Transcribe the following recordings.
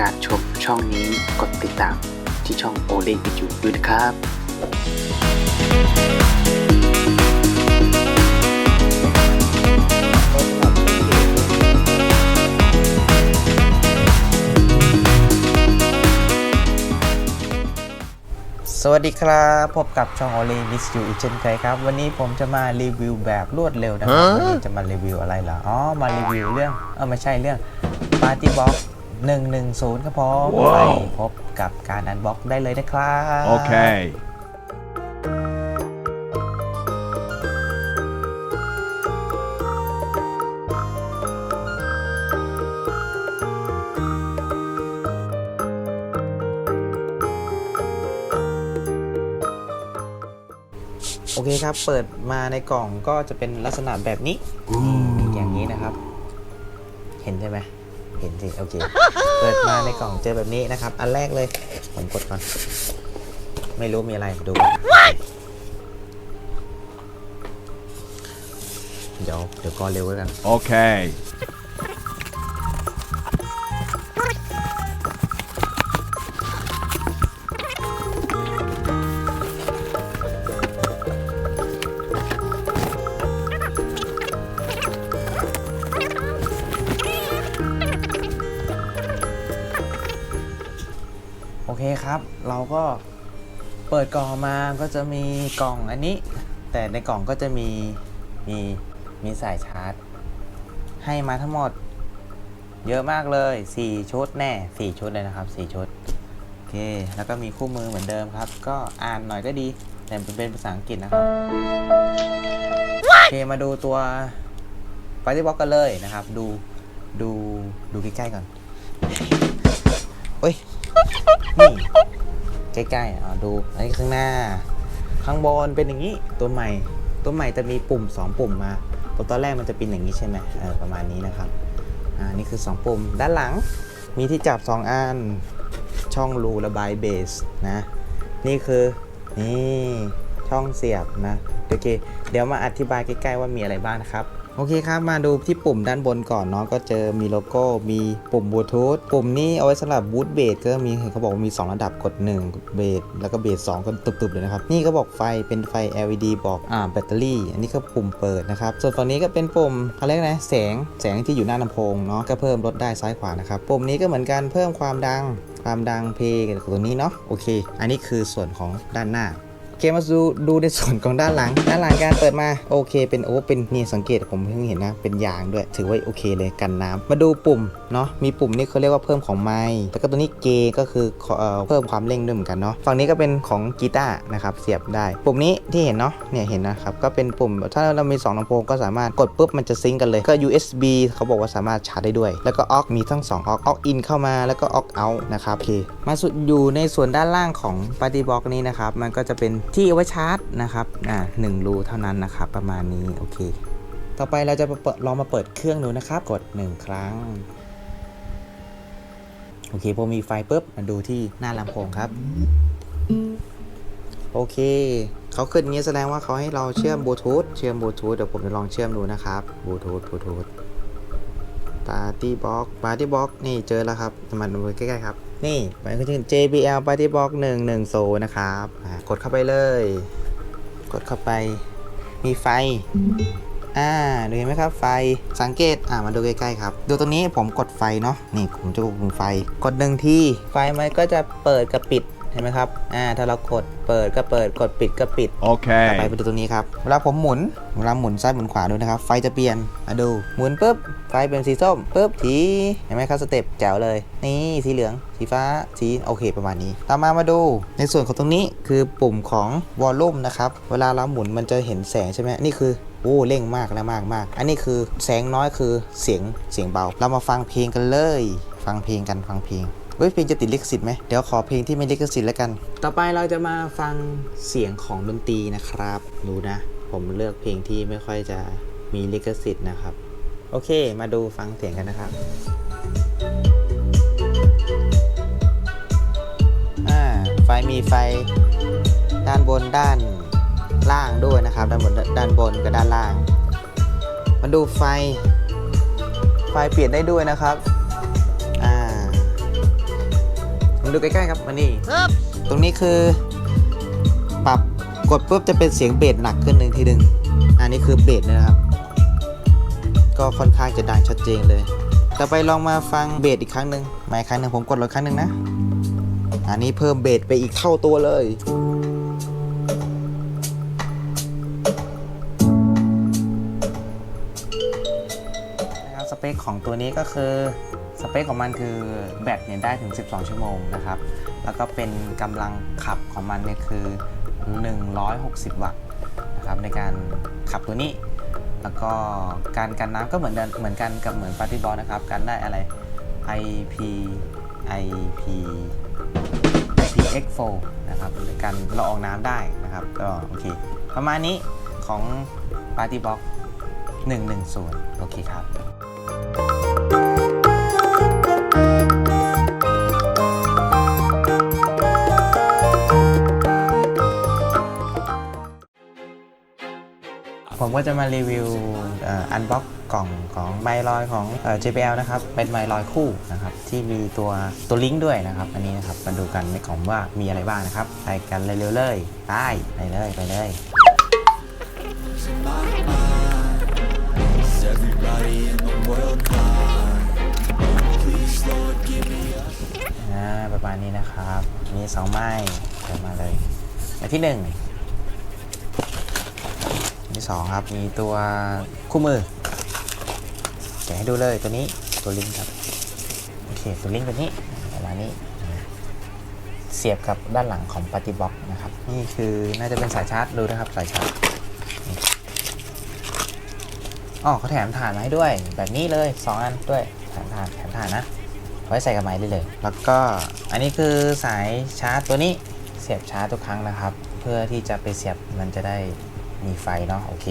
การชมช่องนี้กดติดตามที่ช่องโอเล่วิจูด้วยนะครับสวัสดีครับ พบกับช่องโอเลมิสยูอีกเช่นเคยครับ วันนี้ผมจะมารีวิวแบบรวดเร็วนะครับ วันนี้จะมารีวิวอะไรล่ะ อ๋อ มารีวิวเรื่อง เออไม่ใช่เรื่อง Party Box 110 ครับผมไปพบกับการอันบ็อกได้เลยนะครับ Okay. โอเคครับ เปิดมาในกล่องก็จะเป็นลักษณะแบบนี้ อย่างนี้นะครับ เห็นใช่ไหม เห็นสิโอเค เปิดมาในกล่องเจอแบบนี้นะครับ อันแรกเลย ผมกดก่อน ไม่รู้มีอะไรดูก่อนเดี๋ยวเดี๋ยวก่อนเร็วแล้วกัน Okay. เคครับ เราก็เปิดกล่องมาก็จะมีกล่องอันนี้ แต่ในกล่องก็จะมีมีมีสายชาร์จ ให้มาทั้งหมด เยอะมากเลย 4 ชุดแน่ 4 ชุดเลยนะครับ 4 ชุด โอเค แล้วก็มีคู่มือเหมือนเดิมครับ ก็อ่านหน่อยก็ดี แต่เป็นภาษาอังกฤษนะครับ โอเค มาดูตัว Party Box กันเลยนะครับ ดูดูดูใกล้ๆก่อนเฮ้ย นี่ใกล้ๆอะดูไอ้ข้างหน้า ข้างบนเป็นอย่างนี้ตัวใหม่ ตัวใหม่จะมีปุ่ม 2 ปุ่มมา ตัวตอนแรกมันจะเป็นอย่างนี้ใช่ไหมเออประมาณนี้นะครับอ่านี่คือ 2 ปุ่ม ด้านหลังมีที่จับ 2 อัน ช่องรูระบายเบสนะ นี่คือนี่ ช่องเสียบนะโอเค เดี๋ยวมาอธิบายใกล้ๆว่ามีอะไรบ้างนะครับโอเคครับมาดูที่ปุ่มด้านบนก่อนเนาะก็เจอมีโลโก้มีปุ่มบลูทูธปุ่มนี้เอาไว้สำหรับบูทเบสก็มีเขาบอกว่ามี 2 ระดับกด1เบสแล้วก็เบส2ก็ตุบๆเลยนะครับ นี่ก็บอกไฟเป็นไฟ LED บอกอ่าแบตเตอรี่ อันนี้ก็ปุ่มเปิดนะครับ ส่วนฝั่งนี้ก็เป็นปุ่มเขาเรียกนะแสงแสงที่อยู่หน้าลำโพงเนาะก็เพิ่มลดได้ซ้ายขวานะครับปุ่มนี้ก็เหมือนกันเพิ่มความดังความดังเพลงตรงนี้เนาะโอเค อันนี้คือส่วนของด้านหน้า เคมาดูดูในส่วนของด้านหลัง ด้านหลังการเปิดมาโอเค เป็นโอ้เป็นนี่สังเกตผมเพิ่งเห็นนะเป็นยางด้วย ถือว่าโอเคเลยกันน้ำมาดูปุ่มเนาะมีปุ่มนี่เขาเรียกว่าเพิ่มของไม้แล้วก็ตัวนี้เกก็คือเออเพิ่มความเร่งด้วยเหมือนกันเนาะฝั่งนี้ก็เป็นของกีตาร์นะครับเสียบได้ ปุ่มนี้ที่เห็นเนาะเนี่ยเห็นนะครับก็เป็นปุ่มถ้าเรามี2ลำโพงก็สามารถกดปุ๊บมันจะซิงกันเลยก็ USB เขาบอกว่าสามารถชาร์จได้ด้วย แล้วก็ออกมีทั้ง2ออกออกอินเข้ามาแล้วก็ออกเอานะครับโอเคมาสุดอยู่ในส่วนด้านล่างของ Party Box นี้นะครับมันก็จะเป็นที่เอาไว้ชาร์จนะครับอ่าหนึ่งรูเท่านั้นนะครับ ประมาณนี้โอเค ต่อไปเราจะเปิดลองมาเปิดเครื่องดูนะครับ กด 1 ครั้งโอเคพอมีไฟปุ๊บมาดูที่หน้าลำโพงครับ โอเคเขาขึ้นอย่างนี้แสดงว่าเขาให้เราเชื่อมบลูทูธเชื่อมบลูทูธเดี๋ยวผมจะลองเชื่อมดูนะครับบลูทูธบลูทูธ Party Box Party Box นี่เจอแล้วครับ มาดูใกล้ๆครับ นี่มันก็จะ JBL Party Box 110นะครับกดเข้าไปเลย กดเข้าไป มีไฟ อ่าดูเห็นไหมครับไฟสังเกตอ่ามาดูใกล้ๆครับ ดูตรงนี้ผมกดไฟเนาะนี่ผมจะกดปุ่มไฟ กดหนึ่งทีไฟมันก็จะเปิดกับปิด เห็นไหมครับ อ่า ถ้าเรากดเปิดก็เปิด กดปิดก็ปิดต่อไป Okay. ไปดูตรงนี้ครับ เวลาผมหมุน เวลาหมุนซ้ายหมุนขวาดูนะครับ ไฟจะเปลี่ยนมาดู หมุนปุ๊บ ไฟเป็นสีส้มปุ๊บ สี เห็นไหมครับ สเต็ปแจ๋วเลย นี่ สีเหลือง สีฟ้า สี โอเค ประมาณนี้ ต่อมามาดู ในส่วนของตรงนี้คือปุ่มของวอลลุ่มนะครับ เวลาเราหมุนมันจะเห็นแสงใช่ไหมนี่คือโอ้เร่งมากและมากมากอันนี้คือแสงน้อยคือเสียงเสียงเบา เรามาฟังเพลงกันเลย ฟังเพลงกันฟังเพลง เฮ้ยเพลงจะติดลิขสิทธิ์ไหมเดี๋ยวขอเพลงที่ไม่ลิขสิทธิ์แล้วกัน ต่อไปเราจะมาฟังเสียงของดนตรีนะครับดูนะ ผมเลือกเพลงที่ไม่ค่อยจะมีลิขสิทธิ์นะครับ โอเค มาดูฟังเสียงกันนะครับไฟมีไฟด้านบนด้านล่างด้วยนะครับ ด้านบนด้านบนกับด้านล่าง มาดูไฟ ไฟเปลี่ยนได้ด้วยนะครับ ดูใกล้ๆครับมานี่ตรงนี้คือ ปรับกดปุ๊บจะเป็นเสียงเบสหนักขึ้นหนึ่งทีหนึ่งอันนี้คือเบสนะครับ ก็ค่อนข้างจะดังชัดเจนเลย ต่อไปลองมาฟังเบสอีกครั้งหนึ่งมาอีกครั้งหนึ่งผมกดลดครั้งหนึ่งนะ อันนี้เพิ่มเบสไปอีกเท่าตัวเลยนะครับสเปคของตัวนี้ก็คือ สเปคของมันคือแบตเนี่ยได้ถึง 12 ชั่วโมงนะครับ แล้วก็เป็นกำลังขับของมันเนี่ยคือ 160 วัตต์นะครับในการขับตัวนี้ แล้วก็การกันน้ำก็เหมือนเดิมเหมือนกันกับเหมือนปาร์ตี้บอลนะครับ กันได้อะไร IP IP IPX4 นะครับในการละอองน้ำได้นะครับก็โอเค ประมาณนี้ของ Party Box 110 โอเคครับ ก็จะมารีวิวอันบ็อกกล่องของไมลอยของ JBL นะครับ เป็นไมลอยคู่นะครับ ที่มีตัวตัวลิงก์ด้วยนะครับ อันนี้นะครับ มาดูกันในกล่องว่ามีอะไรบ้างนะครับ ไปกันเร็วๆเลยไปไปเลยไปเลย ประมาณนี้นะครับ มีสองไม้เปิดมาเลยไม้ที่หนึ่ง ไม้ที่สองครับ มีตัวคู่มือแกให้ดูเลยตัวนี้ตัวลิงก์ครับ โอเค ตัวลิงก์ตัวนี้ประมาณนี้เสียบกับด้านหลังของปฏิบ็อกนะครับ นี่คือน่าจะเป็นสายชาร์จดูนะครับสายชาร์จอ๋อเขาแถมถ่านมาให้ด้วย แบบนี้เลยสองอันด้วยแถมถ่านแถมถ่านนะไว้ใส่กับไม้ได้เลย แล้วก็อันนี้คือสายชาร์จตัวนี้เสียบชาร์จทุกครั้งนะครับ เพื่อที่จะไปเสียบมันจะได้ มีไฟเนาะโอเค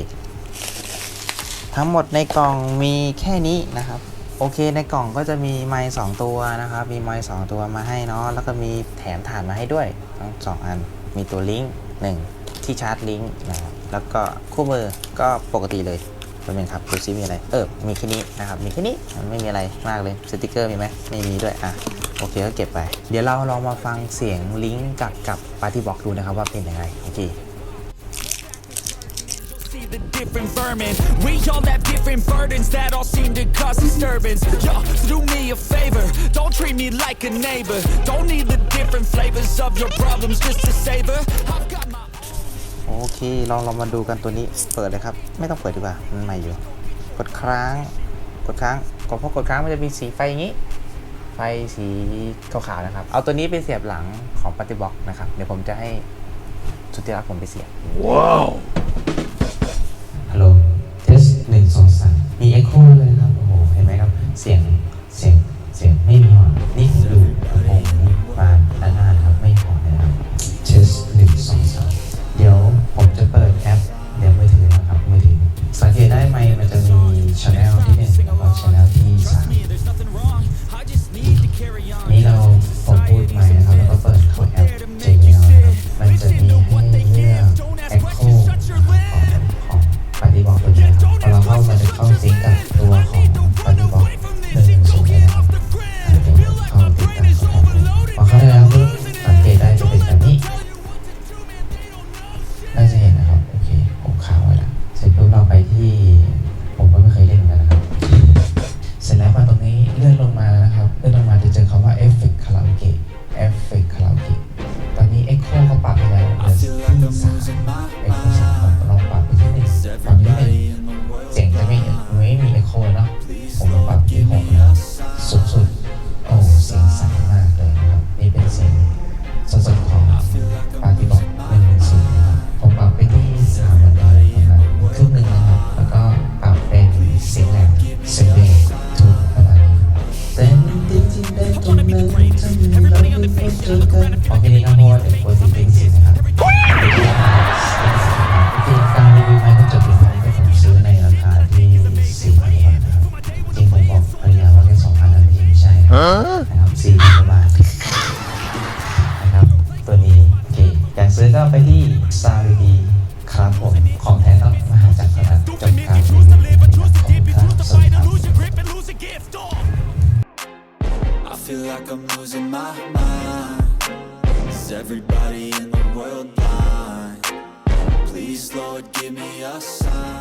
ทั้งหมดในกล่องมีแค่นี้นะครับโอเคในกล่องก็จะมีไม้สองตัวนะครับ มีไม้สองตัวมาให้เนาะแล้วก็มีแถมถ่านมาให้ด้วยทั้งสองอันมีตัวลิงก์หนึ่งที่ชาร์จลิงก์นะครับแล้วก็คู่มือก็ปกติเลยเป็นไงครับดูซิมีอะไรเออมีแค่นี้นะครับมีแค่นี้ไม่มีอะไรมากเลยสติกเกอร์มีไหมไม่มีด้วยอะโอเคก็เก็บไป เดี๋ยวเราลองมาฟังเสียงลิงก์กับกับปาร์ตี้บ็อกดูนะครับว่าเป็นยังไงโอเค See the different vermin. We all have different burdens that all seem to cause disturbance. Yo, so do me a favor. Don't treat me like a neighbor. Don't need the different flavors of your problems just to savor. I've got my โอเคลองลองมาดูกันตัวนี้เปิดเลยครับ ไม่ต้องเปิดดีกว่ามันใหม่อยู่ กดค้าง กดค้างกดพอกดค้างมันจะมีสีไฟอย่างนี้ ไฟสีขาวๆนะครับ เอาตัวนี้ไปเสียบหลังของปฏิบ็อกนะครับ เดี๋ยวผมจะให้สุดที่รักผมไปเสียบฮั คเลยครับโอ้โหเห็นไหมครับ เสียง ได้พบเจ everybody in the world blind? Please, Lord, give me a sign.